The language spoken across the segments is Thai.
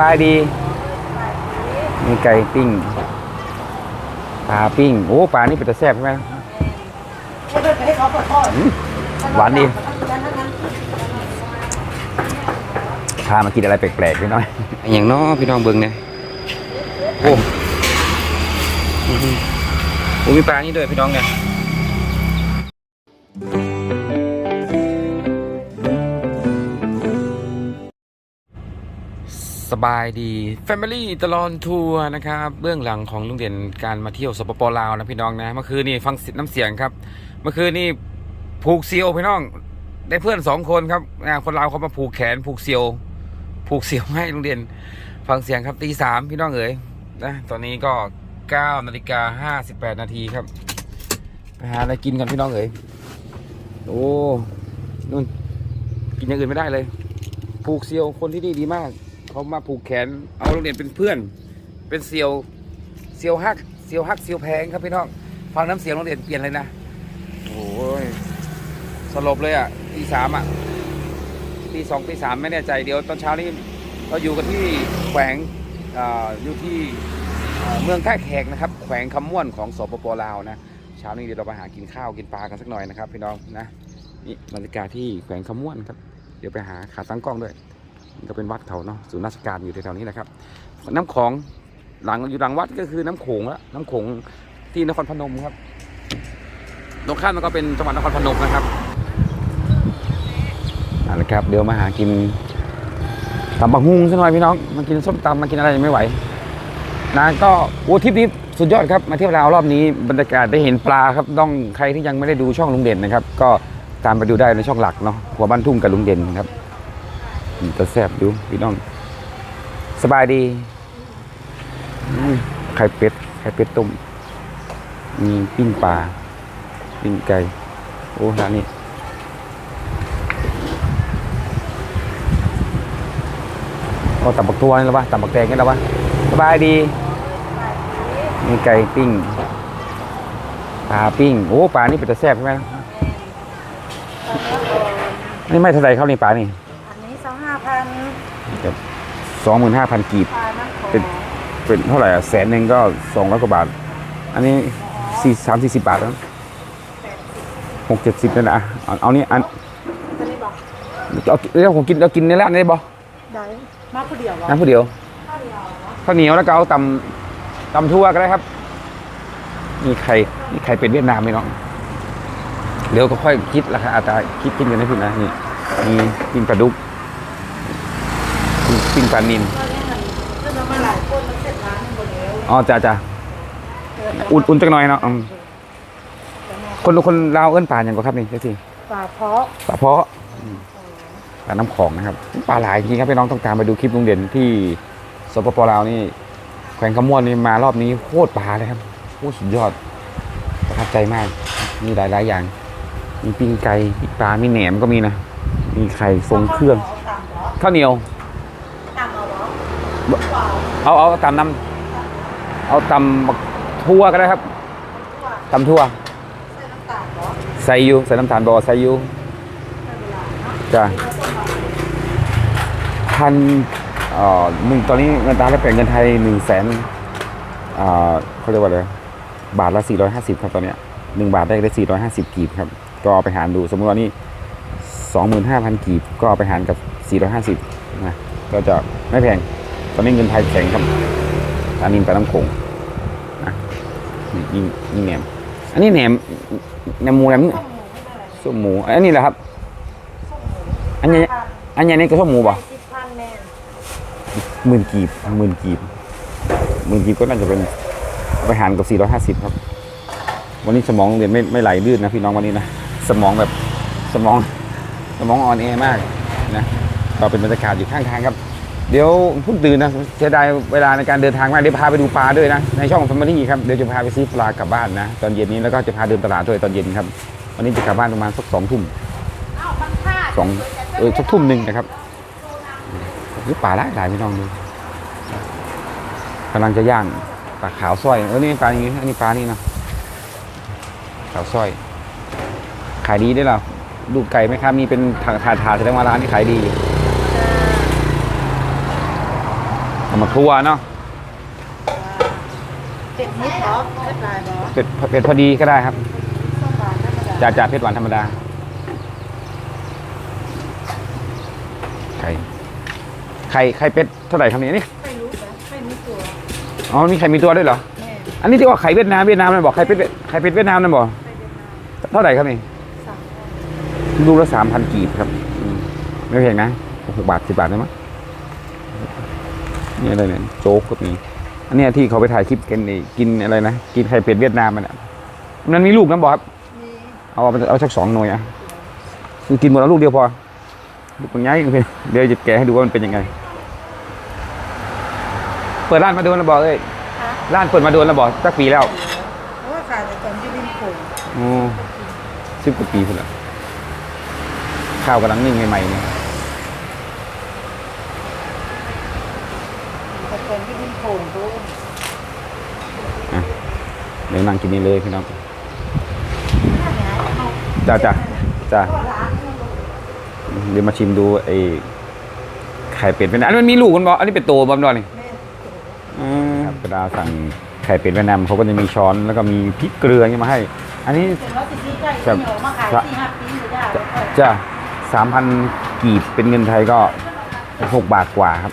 บายดี มีไก่ปิ้งปลาปิ้งโอ้ปลานี่เป็นตะแซ่บใช่ไหมอืมหวานดีพามากินอะไรแปลกๆพี่น้อยอย่างน้อพี่น้องเบิ่งเนี่ยโอ้อื้อหือโอ้มีปลานี่ด้วยพี่น้องเนี่ย บายดี Family ตลอดทัวร์นะครับ เบื้องหลังของลุงเด่นการมาเที่ยวสปปลาวนะพี่น้องนะ เมื่อคืนนี่ฟังน้ำเสียงครับ เมื่อคืนนี่ผูกเซียวพี่น้อง ได้เพื่อนสองคนครับอ่าคนลาวเขามาผูกแขนผูกเซียว ผูกเซียวให้ลุงเด่นฟังเสียงครับตีสามพี่น้องเอ๋ยนะตอนนี้ก็เก้านาฬิกาห้าสิบแปดนาทีครับไปหาอะไรกินกันพี่น้องเอ๋ยโอ้นู่นกินอย่างอื่นไม่ได้เลย ผูกเซียวคนที่นี่ดีมาก เขามาผูกแขน เอาโรงเรียนเป็นเพื่อน เป็นเซียวเซียวฮักเซียวฮักเซียวแพงครับพี่น้อง ฟังน้ำเสียงโรงเรียนเปลี่ยนเลยนะ โอ้ย สลบเลยอะตีสามอะตีสองตีสามไม่แน่ใจเดี๋ยวตอนเช้านี้เราอยู่กันที่แขวงออยู่ที่เมืองท่าแขกนะครับ แขวงคำม่วนของสปปลาวนะ เช้านี้เดี๋ยวเราไปหากินข้าวกินปลากันสักหน่อยนะครับพี่น้องนะนี่บรรยากาศที่แขวงคำม่วนครับ เดี๋ยวไปหาขาตั้งกล้องด้วย ก็เป็นวัดเขาเนาะศูนย์ราชการอยู่แถวๆนี้นะครับ น้ำของหลังอยู่หลังวัดก็คือน้ำโขงละน้ำโขงที่นครพนมครับตรงข้ามมันก็เป็นจังหวัดนครพนมนะครับเอาละครับ เดี๋ยวมาหากินตำบักฮุงสักหน่อยพี่น้องมากินส้มตำมากินอะไรยังไม่ไหวนะก็โอ้ทริปนี้สุดยอดครับมาเที่ยวลาวรอบนี้บรรยากาศได้เห็นปลาครับต้องใครที่ยังไม่ได้ดูช่องลุงเด่นนะครับ ก็ตามไปดูได้ในช่องหลักเนาะหัวบ้านทุ่งกับลุงเด่นครับ จะแซ่บอยู่พี่น้อง สบายดีไข่เป็ดไข่เป็ดต้มมีปิ้งปลาปิ้งไก่ โอ้ร้านนี้ก็ตับบักตัวนี่แล้ววะตับบักแตงนี่แล้ววะสบายดี มีไก่ปิ้งปลาปิ้งโอ้ปลานี่เป็นตะแซ่บใช่ไหมนี่ไม่เท่าไรเขานี่ปลานี่ อันนี้สองห้าพัน สองหมื่นห้าพันกีบปลาน้ำโขเป็นงเป็นเท่าไหร่อะแสนหนึ่งก็สองร้อยกว่าบาท อันนี้สี่สามสี่สิบบาทแล้วหกเจ็ดสิบนั่นแหละอะเอาเอานี่อันตัวนี้บอกเอาแล้วผมกินเรากินในร้านได้บ่ได้มาผู้เดียวเหรอน้ำผู้เดียวข้าวเดียวเหรอข้าวเหนียวแล้วก็เอาตำตำทั่วก็ได้ครับมีไข่มีไข่เป็ดเวียดนามไหมน้องเดี๋ยวก็ค่อยคิดราคาอัตราคิดกินกันนะพี่นะนี่มีปิ้งปลาดุกมี ปิ้งปลานินก็เนี่ยมันเรื่องมาหลายคนมันเสร็จร้านหมดแล้วอ๋อจ้าจ้าอุ่นอุ่นจังหน่อยเนาะอืมคนคนลาวเอิ้นปลาอย่างก็ครับนี่เจ้าสิปลาเพาะปลาเพาะปลาน้ำของนะครับปลาหลายจริงครับพี่น้องต้องการไปดูคลิปลุงเด่นที่สปปลาวนี่แขวงขมวนนี่มารอบนี้โคตรปลาเลยครับโคตรสุดยอดประทับใจมาก มีหลายหลายๆอย่าง มีปิ้งไก่มีปลามีแหนมก็มีนะมีไข่ทรงเครื่องต่ำเหรอข้าวเหนียวต่ำเอา เหรอเอาเอาตำน้ำเอาตำบักทั่วก็ได้ครับตำทั่ว ใส่น้ำตาลเหรอใส่อยูใส่น้ำตาลบอใส่อยูใส่เวลาเนาะจ้ะพันเอ่อหนึ่งตอนนี้เงินตราแลกเปลี่ยนเงินไทยหนึ่งแสนอ่าเขาเรียกว่าอะไรบาทละสี่ร้อยห้าสิบครับตอนเนี้ยหนึ่งบาทได้ได้สี่ร้อยห้าสิบกีบครับ ก็เอาไปหารดูสมมติว่านี่สองหมื่นห้าพันกีบก็เอาไปหารกับสี่ร้อยห้าสิบนะก็จะไม่แพงต อนนี้เงินไทยแข็งครับอันนี้ปลาน้ำโขงนะนี่นี่แหนม อันนี้แหนมแหนมหมูแหนมส้มหมู อันนี้แหละครับส้มหมูอันนี้อันนี้นี่ก็ส้มหมูป่ะสิบพันแม่นหมื่นกีบหมื่นกีบหมื่นกีบก็น่าจะเป็นไปหารกับ 450 ครับ วันนี้สมองเรียนไม่ไม่ไหลลื่นนะพี่น้องวันนี้นะ สมองแบบสมองสมองอ่อนแอมากนะก็เป็นบรรยากาศอยู่ข้างทางครับ เดี๋ยวเพูดตื่นนะเสียดายเวลาในการเดินทางมากเดี๋ยวพาไปดูปลาด้วยนะในช่องแฟมิลี่ครับเดี๋ยวจะพาไปซื้อปลากลับบ้านนะตอนเย็นนี้แล้วก็จะพาเดินตลาดด้วยตอนเย็นครับวันนี้จะกลับบ้านประมาณสักสองทุ่มเอ้ามันพลาดสองเออสักทุ่มหนึ่งนะครับนี่ป่าหลายหลายพี่น้องดูกำลังจะย่างปลาขาวสร้อยเออนี่ปลาอย่างนี้อันนี้ปลานี่เนาะขาวสร้อย ขายดีด้วยเหรอดูไก่ไหมครับมีเป็นถาดถาดถาดแสดงว่าร้านนี้ขายดีอยู่ เอามาทั่วเนาะเป็ดนิดเหรอเป็ดลายเหรอเป็ดเป็ดพอดีก็ได้ครับส้มหวานธรรมดาจ่าจ่าเพชรหวานธรรมดาไข่ไข่ไข่เป็ดเท่าไหร่ครับเนี่ยนี่ไม่รู้นะไม่รู้ตัวอ๋อมันมีไข่มีตัวด้วยเหรอ แม่อันนี้ที่ว่าไข่เวียดนามเวียดนามนั่นบอกไข่เป็ดไข่เป็ดเวียดนามนั่นบอกไปเวียดนามเท่าไหร่ครับนี่ สามพันลูกละสามพันกีบครับอืมไม่แพงนะหกบาทสิบาทได้มั้ง นี่อะไรเนี่ยโจ๊กก็มีอันเนี้ยที่เขาไปถ่ายคลิปกันนี่กินอะไรนะกินไข่เป็ดเวียดนามมันอะมันมีลูกนะบอกครับมีเอาเอาเอาสักสองหน่วยอะคือกินหมดแล้วลูกเดียวพอลูกมันง่ายเดี๋ยวจะแกะให้ดูว่ามันเป็นยังไง เปิดร้านมาโดนแล้วบอกเอ้ยค่ะร้านเปิดมาโดนแล้วบอกสักปีแล้วเพราะว่าขายแต่ตอนที่ดินโขงอ๋อสิบกว่าปีพุ่นละข้าวกำลังนึ่งใหม่ๆเนี่ย แต่ตอนที่ดินโขงตัว เดี๋ ยวนั่งกินนี่เลยพี่น้องน่าหายเอาจ้าจ้าจ้าก็ร้านเดี๋ยวมาชิมดูไอ้ไข่เป็ดเวียดนามอันนี้มันมีลูกมันบอกอันนี้เป็นโตบอมดอนนี่แม่อืมครับกระดาสั่งไข่เป็ดเวียดนามเขาก็จะมีช้อนแล้วก็มีพริกเกลืออย่างเงี้ยมาให้ อันนี้เป็นร้อยสิบสี่ไก่ที่เหนียวมาขายสี่ห้าปีอยู่ได้จะสามพันกีบเป็นเงินไทยก็หกบาทกว่าครับ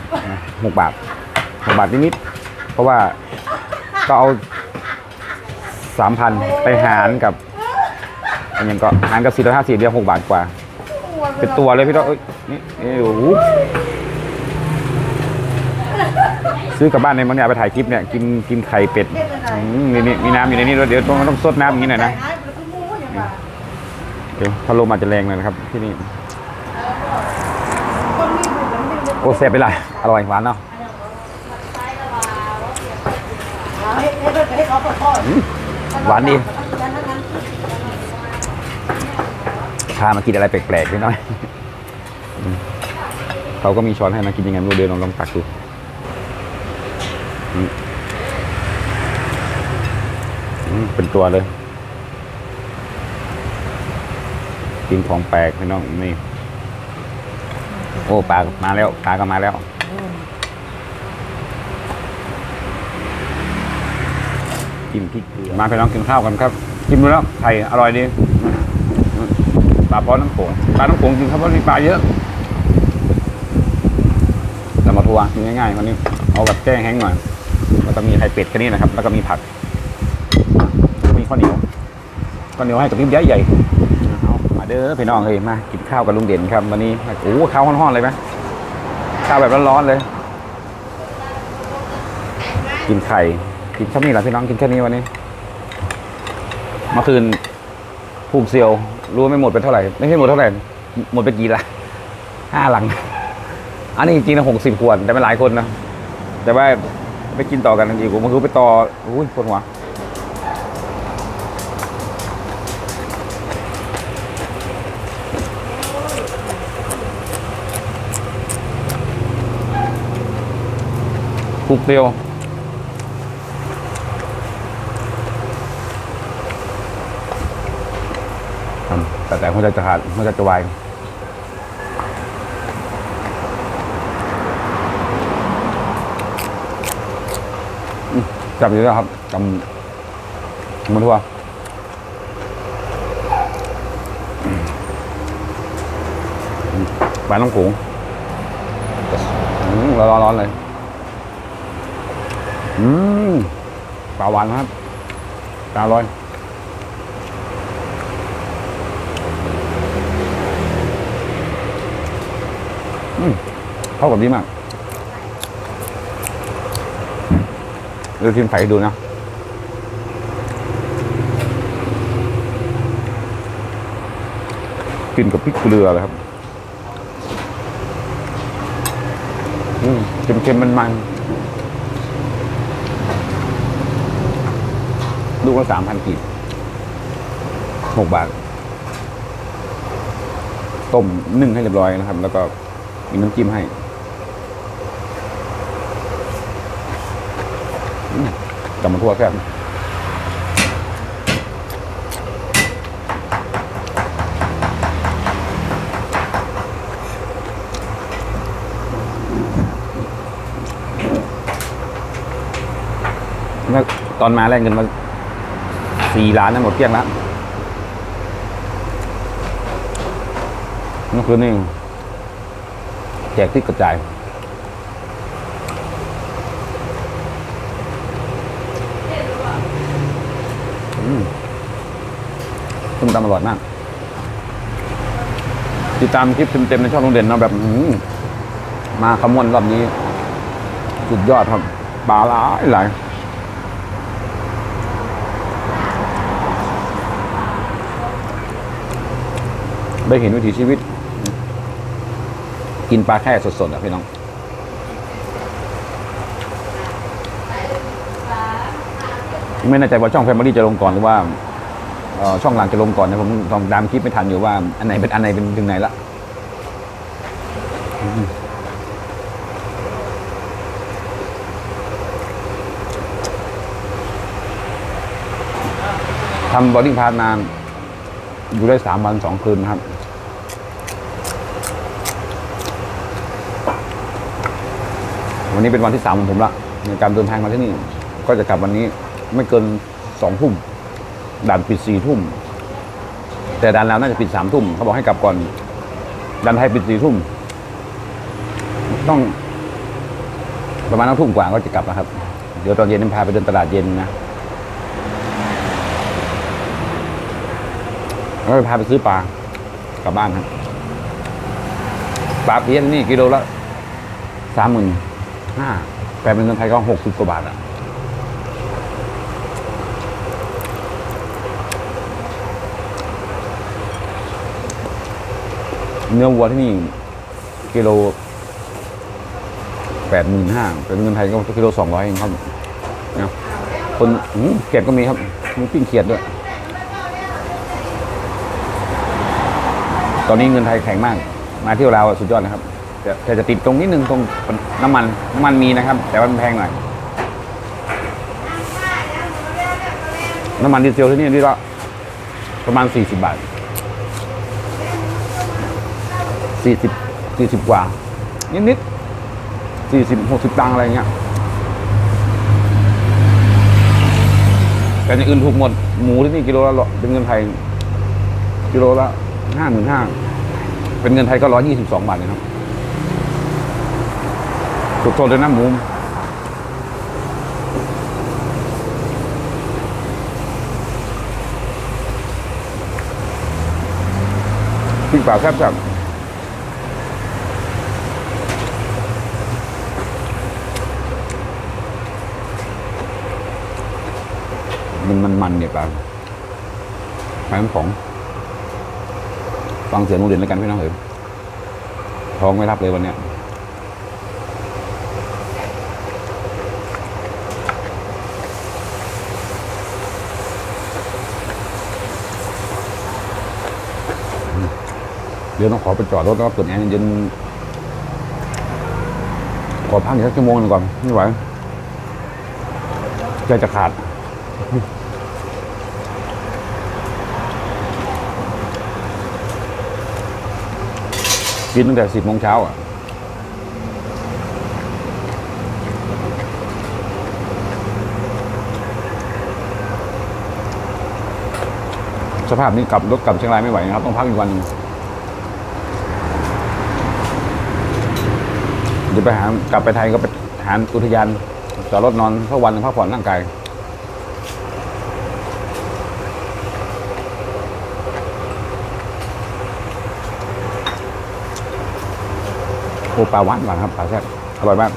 หกบาทหกบาทนิดๆเพราะว่าก็เอา สามพันไปหารกับอันยังก็หารกับสี่ร้อยห้าสิบเดียวหกบาทกว่า เป็นตัวเลยพี่ต้องเอ้ยนี่นี่โอ้โหซื้อกลับบ้านในมันเนี่ยไปถ่ายคลิปเนี่ยกินกินไข่เป็ดอืมนี่นี่มีน้ำอยู่ในนี้ด้วยเดี๋ยวต้องต้องซดน้ำอย่างนี้หน่อยนะถ้างว่าเดี๋ยวพัดลมอาจจะแรงหน่อยนะครับที่นี่โอ้แซ่บไปเลยอร่อยหวานเนาะ ห้ให้ให้เขาขอโทษอืมหวานดีพามากินอะไรแปลกๆนิดหน่อยอืมเขาก็มีช้อนให้มากินยังไงไม่รู้เดี๋ยวลองลองตักดูอืมอืมเป็นตัวเลย กินของแปลกพี่น้องนี่ โอ้ปลามาแล้วปลาก็มาแล้ว กินพริกเกลือมาพี่น้องกินข้าวกันครับกินดูแล้วไข่อร่อยดีปลาป้อนน้ำโขงปลาน้ำโขงจริงครับเพราะมีปลาเยอะแต่มาทัวร์กินง่ายๆวันนี้เอาแบบแจ้งแห้งหน่อยแล้วก็มีไข่เป็ดแค่นี้นะครับ แล้วก็มีผักมีข้าวเหนียวข้าวเหนียวให้กับพริบใหญ่ๆมาเด้อพี่น้องเฮ้ยมากินข้าวกับลุงเด่นครับวันนี้โอ้ข้าวห้อนๆเลยไหมข้าวแบบร้อนๆเลย กินไข่ กินแค่นี้แหละพี่น้องกินแค่นี้วันนี้เมื่อคืนผูกเซียวรู้ไม่หมดไปเท่าไหร่ ไม่ใช่หมดเท่าไหร่ หมดไปกี่ละห้าหลัง อันนี้จริงๆนะหกสิบขวดแต่เป็นหลายคนนะ แต่ว่าไปกินต่อกันจริงๆผมมันคือไปต่ออุ้ยปวดหัวผูกเซียว อืม แต่แต่หัวใจจะขาดหัวใจจะวายจับอยู่แล้วครับจำมันทั่วปลาน้ำโขงอืมร้อนๆเลย อืมปลาหวานครับ ปลาอร่อย เข้ากับดีมากเดี๋ยวกินไข่ดูนะกินกับพริกเกลือเลยครับอืมเค็มๆมันมันๆลูกละสามพันกีบหกบาท ต้มนึ่งให้เรียบร้อยนะครับ แล้วก็มีน้ำจิ้มให้อื มกลับมาทั่วแซ่บแล้วตอนมาแรกเงินมาสี่ล้านนะหมดเกลี้ยงแล้วเมื่อคืนนี่แจกที่กระจาย ส้มตำอร่อยมาก ติดตามคลิปเต็มๆในช่องโรงเด่นนะแบบมาขมวนรอบนี้ สุดยอดครับปลาหลายหลายได้เห็นวิถีชีวิต กินปลาแค่สดๆอะพี่น้องไม่แน่ใจว่าช่องแฟมิลี่จะลงก่อนหรือว่า ช่องหลังจะลงก่อนนะผมลองตามคลิปไม่ทันอยู่ว่า อันไหนเป็นอันไหนเป็นถึงไหนละทำบอดิ้งพาร์ทนานอยู่ได้สามวันสองคืนนะครับวันนี้เป็นวันที่สามของผมละในการเดินทางมาที่นี่ ก็จะกลับวันนี้ไม่เกินสองทุ่ม ด่านปิดสี่ทุ่ม แต่ด่านแล้วน่าจะปิดสามทุ่มเขาบอกให้กลับก่อนด่านไทยปิดสี่ทุ่ม ต้องประมาณน้ทุ่มกว่าก็จะกลับแล้วครับ เดี๋ยวตอนเย็นพาไปเดินตลาดเย็นนะแล้วพาไปซื้อปลากลับบ้านครับปลาเพี้ยนนี่กิโลละสามหมื่นห้าแปลเป็นเงินไทยก็หกสิบกว่าบาทอะ เนื้อวัวที่นี่กิโลแปดหมื่นห้าเป็นเงินไทยก็กิโลสองร้อยเองครับนะคนเขียดก็มีครับมีปิ้งเขียดด้วย ตอนนี้เงินไทยแข็งมาก มาเที่ยวลาวสุดยอดนะครับแต่จะติดตรงนิดนึงตรงน้ำมันน้ำมันมีนะครับ แต่ว่ามันแพงหน่อยน้ำมันดีเซลที่นี่นี่ละประมาณสี่สิบบาท สี่สิบสี่สิบกว่า นิดนิดสี่สิบหกสิบตังอะไรเงี้ยแต่อย่างอื่นถูกหมด หมูที่นี่กิโลละเป็นเงินไทย กิโลละห้าหมื่นห้าเป็นเงินไทยก็ร้อยยี่สิบสองบาทนะครับสดๆเลยนะหมูปิ้งเปล่าแซ่บๆ มันมันเนี่ยปลาปลาน้ำของ ฟังเสียงโรงเรียนแล้วกันพี่น้องเอ๋ยท้องไม่รับเลยวันเนี้ยเดี๋ยวต้องขอไปจอดรถแล้วก็เปิดแอร์เย็นขอพักอีกสักชั่วโมงหนึ่งก่อนไม่ไหวใจจะขาด กินตั้งแต่สิบโมงเช้าอะสภาพนี้กลับรถกลับเชียงรายไม่ไหวนะครับ ต้องพักอีกวันนึงเดี๋ยวไปหากลับไปไทยก็ไปหาอุทยานจอดรถนอนสักวันนึงพักผ่อนร่างกาย โอ้ปลาหวานหวานครับปลาแซ่บอร่อยมาก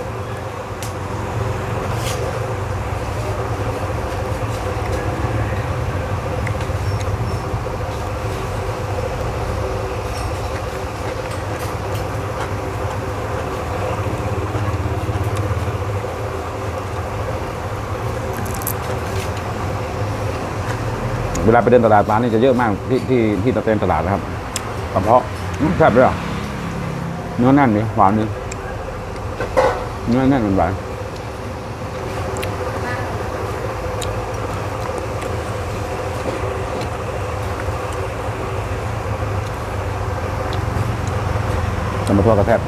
เวลาไปเดินตลาดปลานี่จะเยอะมากที่ที่ที่ตะเตนตลาดนะครับกระเพาะแซ่บด้วยเหรอ เนื้อแน่นดิหวานดิเนื้อแน่นมันหวานจะมาทอดกระแทบ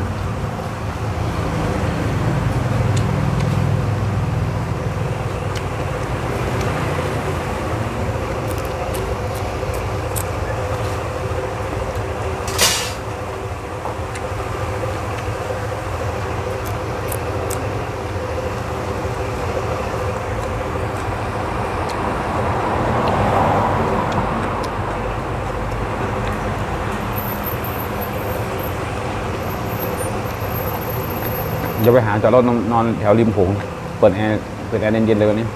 จะไปหาจอดรถนอนนอนแถวริมโขงเปิดแอร์เปิดแอร์เย็นๆเลยวันนี้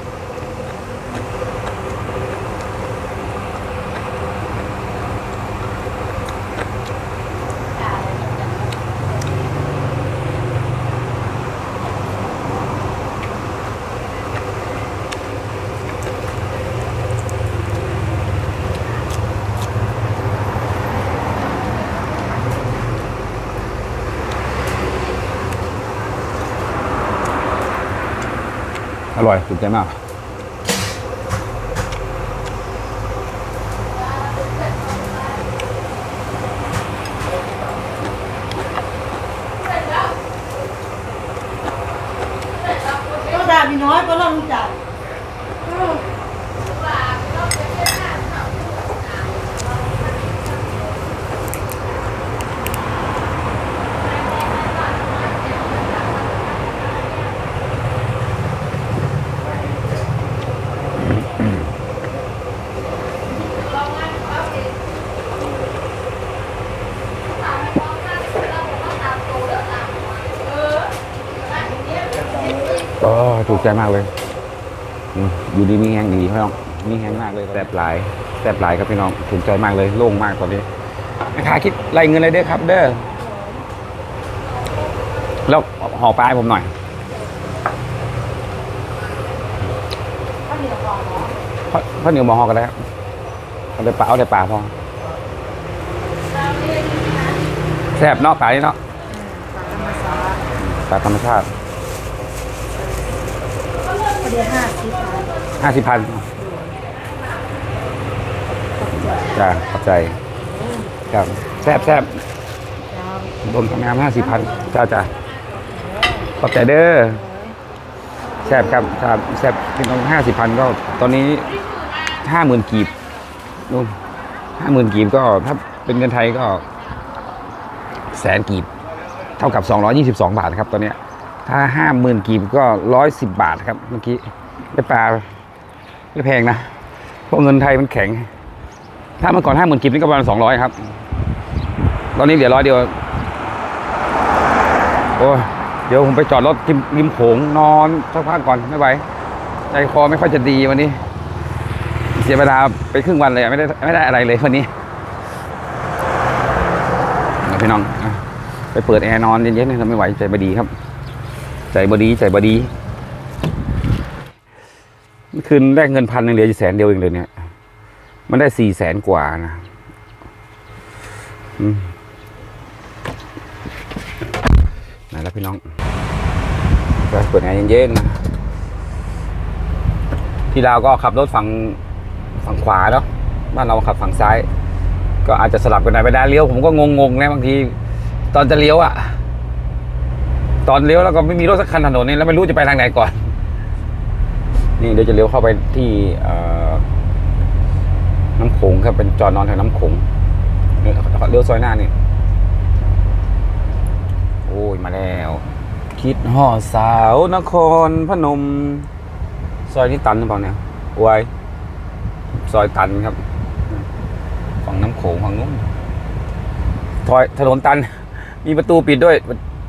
อร่อยถูกใจมาก ก็ด่ามีน้อยก็เรารู้จัก ก็ ถูกใจมากเลยอืมอยู่ดีมีแห้งดีพี่น้องมีแห้งมากเลยแซ่บหลายแซ่บหลายครับพี่น้องถูกใจมากเลยโล่งมากตอนนี้แม่ค้าคิดไล่เงินอะไรเด้อครับ เด้อแล้วห่อปลาให้ผมหน่อยถ้ามีละครเนาะข้าวข้าวเหนียวหมอห่อกันแล้วเอาแต่ปลาเอาแต่ปลาพอแซ่บเนาะปลานี่เนาะปากธรรมชาติปลาธรรมชาติ ห้าสิบาทห้าสิบพันจ้าขอบใจครับแซบแซบรวมทำงานห้าสิบพันจ้าจ้าขอบใจเด้อแซบครับครับแซบเป็นต้องห้าสิบพันก็ตอนนี้ห้าหมื่นกีบนู่นห้าหมื่นกีบก็ถ้าเป็นเงินไทยก็ แสนกีบ เท่ากับสองร้อยี่สิบสองบาทครับตอนเนี้ย ถ้าห้าหมื่นกีบก็ร้อยสิบบาทครับเมื่อกี้ได้ปลาไม่แพงนะเพราะเงินไทยมันแข็ง ถ้าเมื่อก่อนห้าหมื่นกีบนี่ก็ประมาณสองร้อยครับ ตอนนี้เหลือร้อยเดียว โอ้เดี๋ยวผมไปจอดรถริมโขงนอนสักพักก่อนไม่ไหวใจคอไม่ค่อยจะดีวันนี้ เสียเวลาไปครึ่งวันเลยไม่ได้ไม่ได้อะไรเลยวันนี้พี่น้องไปเปิดแอร์นอนเย็นๆนะไม่ไหวใจบดีครับ ใจบดีใจบดีคือคืนได้เงินพันหนึ่งเหลืออยู่แสนเดียวเองเลยเนี่ย มันได้สี่แสนกว่านะอืมไหนแล้วพี่น้องไปเปิดแอร์เย็นๆนะที่ลาวก็ขับรถฝั่งฝั่งขวาเนาะบ้านเราขับฝั่งซ้าย ก็อาจจะสลับกันหน่อยเวลาเลี้ยวผมก็งงๆนะบางที ตอนจะเลี้ยวอะ ตอนเลี้ยวแล้วก็ไม่มีรถสักคันถนนนี่แล้วไม่รู้จะไปทางไหนก่อน นี่เดี๋ยวจะเลี้ยวเข้าไปที่น้ำโขงครับเป็นจอดนอนแถวน้ำโขงเลี้ยวซอยหน้านี่โอ้ยมาแล้ว คิดห่อสาวนครพนม ซอยนี้ตันหรือเปล่าเนี่ยโอ้ยซอยตันครับฝั่งน้ำโขงฝั่งนู้นซอยถนนตัน มีประตูปิดด้วย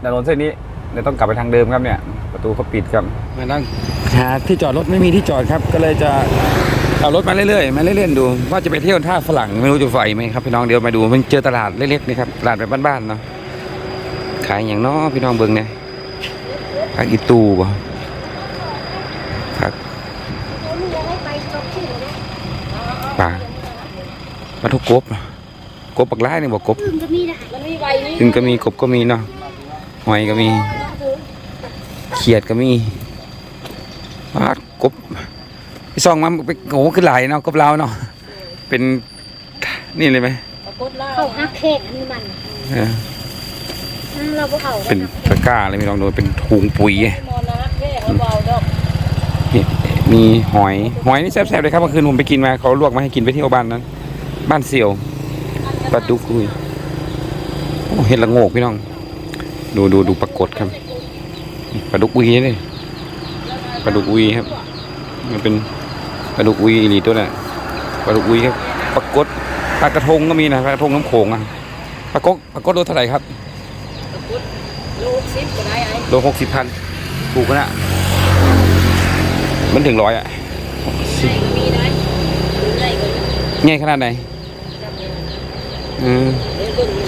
ถนนเส้นนี้ เดี๋ยวต้องกลับไปทางเดิมครับเนี่ย ประตูเขาปิดครับมานั่งหาที่จอดรถไม่มีที่จอดครับ ก็เลยจะเอารถมาเรื่อยๆมาเล่นๆดู ว่าจะไปเที่ยวท่าฝรั่งไม่รู้จะไหวไหมครับพี่น้องเดี๋ยวมาดูมันเจอตลาดเล็กๆนี่ครับตลาดแบบบ้านๆเนาะขายอย่างเน้อพี่น้องเบิ่งเนี่ยขายอีตูบ่ครับปลาปลาทุกกบกบปักร้ายนี่บอกกบมันจะมีนะมันมีไวนี่ซึ่งก็มีกบก็มีเนาะหอยก็มี เขียดก็มีปลากบไปส่องมาไปโอ้โหขึ้นหลายเนาะกบลาวเนาะเป็นนี่เลยไหมปรากฏล่าเขาฮักแขกนี่มันเอออืมเราบ่เขาเป็นตะกร้าเลยพี่ลองดูเป็นถุงปุ๋ยมอนะฮักแขกเขาเบาดอกนี่มีหอยหอยนี่แซ่บๆเลยครับเมื่อคืนผมไปกินมาเขาลวกมาให้กินไปเที่ยวบ้านนั้น บ้านเสี่ยวปลาดุกอุยโอ้เห็ดละโงกพี่น้อง ดูดูดูปรากฏครับ ปลาดุกอุยนี่ปลาดุกอุยครับ มันเป็นปลาดุกอุยอีหลีตัวน่ะปลาดุกอุยครับปรากฏปลากระทงก็มีนะปลากระทงน้ำโขงอะปลากกปลากกโลเท่าไหร่ครับปรากฏลูกซิปก็ได้ไอ้โลหกสิบพันถูกขนาดมันถึงร้อยอะไหนก็มีได้หรือไหนก็มีง่ายขนาดไหนจำเป็นอืม เดี๋ยวเบิ่งอยู่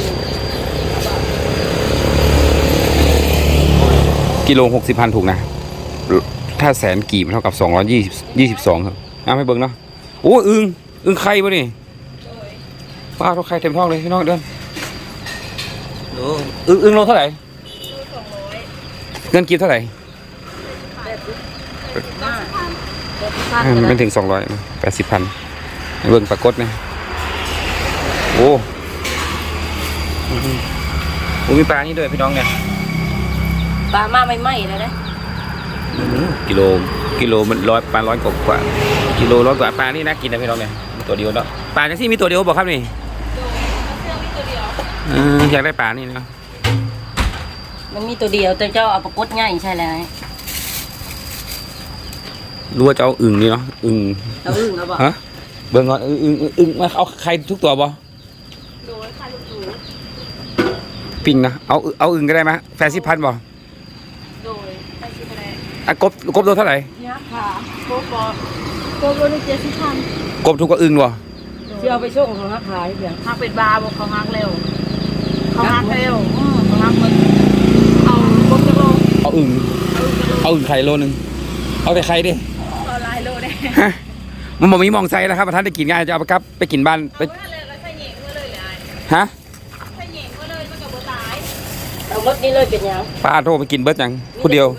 กิโลหกสิบพันถูกนะ ถ้าแสนกีบเท่ากับสองร้อยยี่สิบยี่สิบสองครับเอาให้เบิ่งเนาะโอ้อึงอึงไข่ปะนี่ป้าทุกไข่เต็มท้องเลยพี่น้องเดินโอ้อึงอึงโลเท่าไหร่สองร้อยเงินกีบเท่าไหร่แปดสิบห้าแปดสิบห้าอ่ามันถึงสองร้อยแปดสิบพันเบิ่งปรากฏนะโอ้อืมโอ้มีปลานี่ด้วยพี่น้องเนี่ย ปลามาไม่ไหม้เลยนะกิโลกิโลมันร้อยปลาร้อยกว่ากว่ากิโลร้อยกว่าปลานี่น่ากินนะพี่น้องเนี่ยมีตัวเดียวเนาะปลาจังซี่มีตัวเดียวบอกครับนี่เอออยากได้ปลานี่เนาะมันมีตัวเดียวแต่เจ้าเอาปลากดง่ายใช่แล้วรู้ว่าจะเอาอึ่งนี่เนาะอึ่งเราอึ้งแล้วบอกฮะเบิ่งก่อนอึ่งอึ่งอึ่งอึ่งมาเอาไข่ทุกตัวบ่โดยค่าลูกหนูปิ้งนะเอาเอาอึ่งก็ได้ไหมแฟนสิพันบ่ โดยไปสิบคะแนน อะกบกบตัวเท่าไหร่ยักษ์ขาโกบอโกบนี่เจ็ดสิบพันกบถูกกว่าอึ่งบ่เที่ยวไปช่วงของฮักขายเพียงฮักเป็นบาร์บอกเขาฮักเร็ว เขาฮักเร็วอืมเขาฮักมันเอาโกบจะโลเอาอึ่งเอาอึ่งไข่โลนึงเอาแต่ไข่ดิเอาลายโลได้ฮะมันบอกมีหมองไซนะครับท่านได้กินง่ายจะเอาไปครับไปกินบ้านไปเอาเลยแล้วใส่เหยงมาเลยเลยฮะใส่เหยงมาเลยมันกับบัตายเอามดนี่เลยเป็นยังป้าโทรไปกินเบิร์ดยังคนเดียว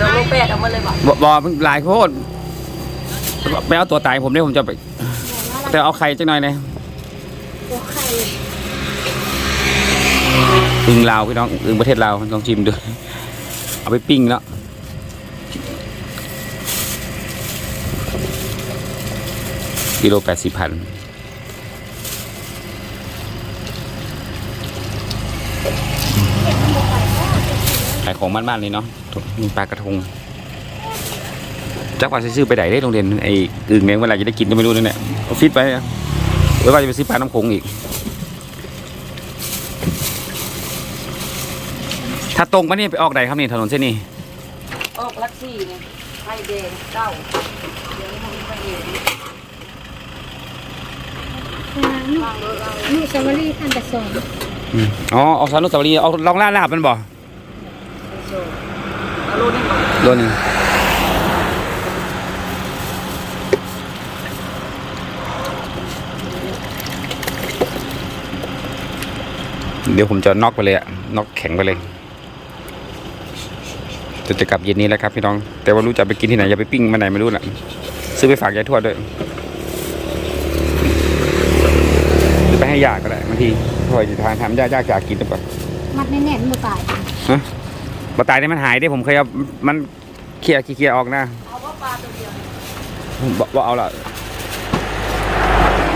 ดอกโล แปดเอามาเลยบอกบบอกมันหลายโคตรไปเอาตัวตายผมเนี่ยผมจะไป แต่เอาไข่จังหน่อยเนี่ยอึ่งลาวพี่น้องอึ่งประเทศลาวลองชิมดูเอาไปปิ้งแล้วกิโลแปดสิบพันขายของมันๆเลยเนาะ มีปลากระทงจักว่าจะซื้อไปไหนได้โรงเรียนไอ้อึ่งเนี่ยเมื่อไหร่จะได้กินก็ไม่รู้นั่นแหละเอาฟิตไปนะหรือว่าจะไปซื้อปลาน้ำโขงอีก ถ้าตรงมานี่ไปออกไหนครับนี่ถนนเส้นนี้ ออกลักซี่ไงไฟแดงเก้าเดี๋ยวมันไปเองลูกสวรีท่านจะสอนอ๋อออกสานุสาวรีย์เอาลองล่าลาบมันบ่เอา โลนี่ก่อนโดนหนึ่งเดี๋ยวผมจะน็อกไปเลยอะน็อกแข็งไปเลยจะจะกลับเย็นนี้แล้วครับพี่น้อง แต่ว่ารู้จะไปกินที่ไหนอย่าไปปิ้งมาไหนไม่รู้น่ะซื้อไปฝากยายทวดด้วยหรือไปให้ยาก็ได้บางทีพอจะทานทำยากยากอยากกินหรือเปล่ามัดแน่นๆมือตาย บาตายนี่มันหายได้ผมเคยเอามันเคลียร์เคลียร์ออกนะเอาว่าปลาตัวเดียวบอกบอกเอาละ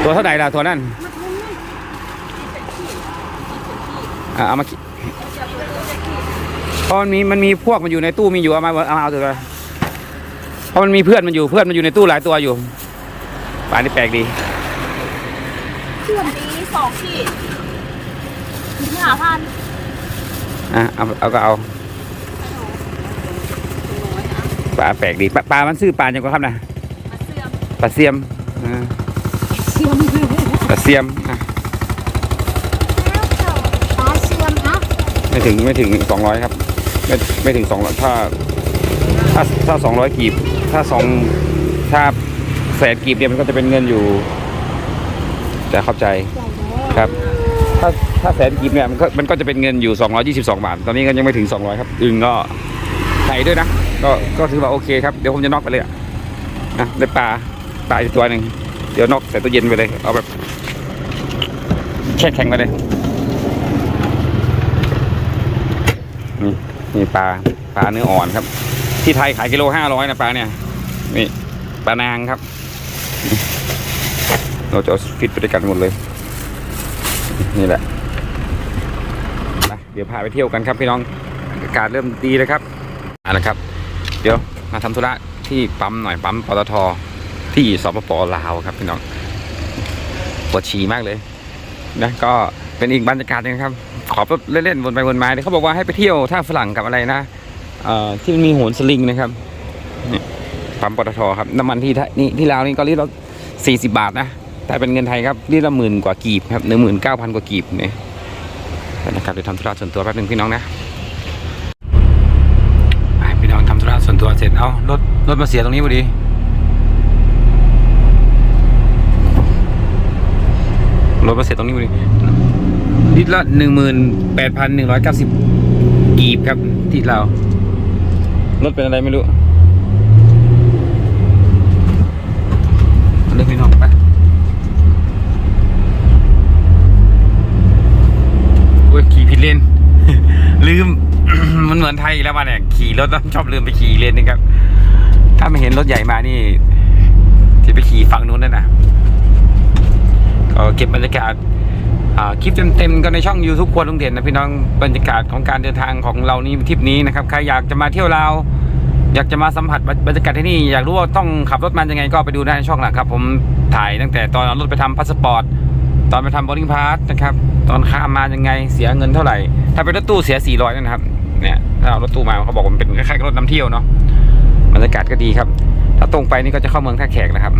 ตัวเท่าไหร่ล่ะตัวนั้นอะเอามาคิเพราะมันมีมันมีพวกมันอยู่ในตู้มีอยู่เอามาเอามาเอาตัวไปเพราะมันมีเพื่อนมันอยู่เพื่อนมันอยู่ในตู้หลายตัวอยู่ปลานี่แปลกดีอันนี้สองขีดห้าพันอะเอาเอาก็เอา ปลาแปลกดีปลาปลามันซื้อปลาอย่างก็ครับนะมาเสื่อมปลาเสียมอ่าปลาเสียมอะตาเสื่อมครับไม่ถึงไม่ถึงสองร้อยครับ ไม่ไม่ถึงสองร้อยถ้า ถ้าถ้าสองร้อยกีบ ถ้าสองถ้าแสนกีบเนี่ยมันก็จะเป็นเงินอยู่จะเข้าใจครับ ถ้าถ้าแสนกีบเนี่ยมันก็มันก็จะเป็นเงินอยู่สองร้อยี่สิบสองบาท ตอนนี้ก็ยังไม่ถึงสองร้อยครับ อึงก็ไข่ด้วยนะ ก็ก็ถือว่าโอเคครับเดี๋ยวผมจะน็อกไปเลยอะนะได้ปลาปลาอีกตัวหนึ่งเดี๋ยวน็อกใส่ตู้เย็นไปเลยเอาแบบแข็งแข็งๆไปเลยนี่นี่ปลาปลาเนื้ออ่อนครับ ที่ไทยขายกิโลห้าร้อยนะปลาเนี่ยนี่ปลานางครับ เราจะเอาฟิตไปด้วยกันหมดเลย นี่แหละเดี๋ยวพาไปเที่ยวกันครับพี่น้องอากาศเริ่มดีแล้วครับเอาละครับ เดี๋ยวมาทำธุระที่ปั๊มหน่อยปั๊มปตทที่สปปลาวครับพี่น้องปวดฉี่มากเลยนะก็เป็นอีกบรรยากาศนึงครับ ขอรถเล่นๆวนไปวนมาเดี๋ยวเขาบอกว่าให้ไปเที่ยวท่าฝรั่งกับอะไรนะเอ่อที่มันมีโหนสลิงนะครับปั๊มปตทครับน้ำมันที่นี่ที่ลาวนี่ก็ลิตรละสี่สิบบาทนะแต่เป็นเงินไทยครับลิตรละหมื่นกว่ากีบครับหนึ่งหมื่นเก้าพันกว่ากีบเนี่ยนะครับเดี๋ยวทำธุระส่วนตัวแป๊บนึงพี่น้องนะ เสร็จ เอารถรถมาเสียตรงนี้พอดีรถมาเสร็จตรงนี้พอดีลิตรละหนึ่งหมื่นแปดพันหนึ่งร้อยเก้าสิบกีบครับที่เรารถเป็นอะไรไม่รู้อาเลือกพี่น้องไปโอ้ยขี่ผิดเลนลืม มันเหมือนไทยอีกแล้ววันเนี่ยขี่รถต้องชอบลืมไปขี่เลนนึงครับ ถ้าไม่เห็นรถใหญ่มานี่จะไปขี่ฝั่งนู้นนั่นนะก็เก็บบรรยากาศคลิปเต็มๆก็ในช่อง YouTube ครัวลุงเด่นนะพี่น้องบรรยากาศของการเดินทางของเรานี่ทริปนี้นะครับใครอยากจะมาเที่ยวลาวอยากจะมาสัมผัสบรรยากาศที่นี่อยากรู้ว่าต้องขับรถมายังไงก็ไปดูได้ในช่องหลักครับ ผมถ่ายตั้งแต่ตอนเอารถไปทำพาสปอร์ตตอนไปทำบอร์ดิ้งพาสนะครับตอนข้ามมายังไงเสียเงินเท่าไหร่ ถ้าเป็นรถตู้เสีย 400นะครับ เนี่ยถ้าเอารถตู้มาเขาบอกมันเป็นคล้ายๆรถนำเที่ยวเนาะบรรยากาศก็ดีครับ ถ้าตรงไปนี่ก็จะเข้าเมืองท่าแขกนะครับ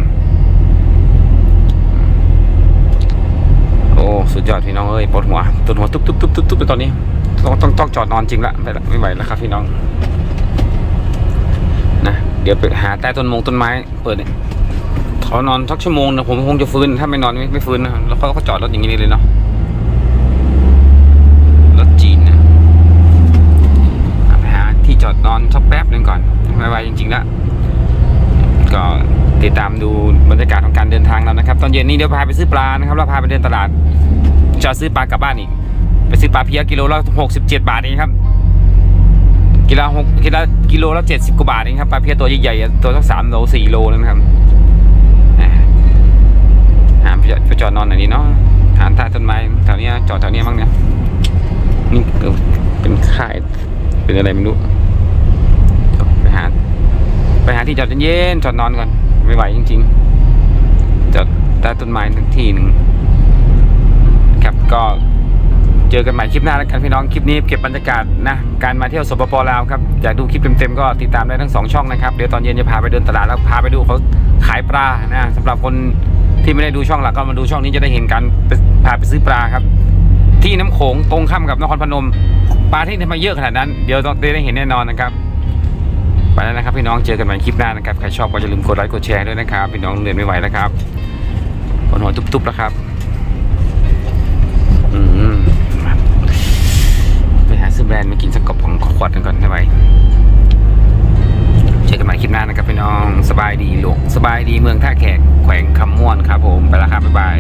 โอ้สุดยอดพี่น้องเอ้ยปวดหัวปวดหัวตุ๊บตุ๊บตุ๊บตุ๊บตุ๊บตอนนี้ต้องต้องต้องจอดนอนจริงละไม่ละไม่ไหวแล้วครับ พี่น้องนะเดี๋ยวไปหาใต้ต้นมงต้นไม้ เปิดเนี่ยขอนอนสักชั่วโมงนะผมคงจะฟื้นถ้าไม่นอนไม่ไม่ฟื้นนะแล้วเขาก็จอดรถอย่างนี้เลยเนาะรถจีนนะอะไปหาที่จอดนอนสักแป๊บหนึ่งก่อนไม่ไหวจริงๆละก็ ติดตามดูบรรยากาศของการเดินทางเรานะครับ ตอนเย็นนี้เดี๋ยวพาไปซื้อปลานะครับแล้วพาไปเดินตลาด จะซื้อปลากลับบ้านอีก ไปซื้อปลาเพียกิโลละหกสิบเจ็ดบาทเองครับกิโลหกกิโลกิโลละเจ็ดสิบกว่าบาทเองครับปลาเพียตัวใหญ่ๆตัวสักสามโลสี่โลเลยนะครับหาไปจอดไปจอดนอนไหนดีเนาะหาใต้ต้นไม้แถวนี้จอดแถวนี้บ้างเนี่ยนี่เออเป็นค่ายเป็นอะไรไม่รู้ไปหา ไปหาที่จอดเย็นๆจอดนอนก่อน ไม่ไหวจริง ๆจอดใต้ต้นไม้ทั้งที่หนึ่งครับก็เจอกันใหม่คลิปหน้าแล้วกันพี่น้องคลิปนี้เก็บบรรยากาศนะการมาเที่ยวสปปลาวครับอยากดูคลิปเต็มๆก็ติดตามได้ทั้งสองช่องนะครับเดี๋ยวตอนเย็นจะพาไปเดินตลาดแล้วพาไปดูเขาขายปลานะสำหรับคนที่ไม่ได้ดูช่องหลักก็มาดูช่องนี้จะได้เห็นการพาไปซื้อปลาครับ ที่น้ำโขงตรงข้ามกับนครพนมปลาที่ทำไมเยอะขนาดนั้น เดี๋ยวต้องได้เห็นแน่นอนนะครับ แล้วนะครับพี่น้องเจอกันใหม่คลิปหน้านะครับใครชอบก็อย่าลืมกดไลค์กดแชร์ด้วยนะครับพี่น้องเรียไม่ไหวแล้วครับปวดหัวตุบๆแล้วครับไปหาซื้อแบรนด์มากินสักกบของขวดกันก่อนได้ไหมเจอกันใหม่คลิปหน้านะครับพี่น้องสบายดีหลวงสบายดีเมืองท่าแขกแขวงคำม่วนครับผมไปแล้วครับบ๊ายบาย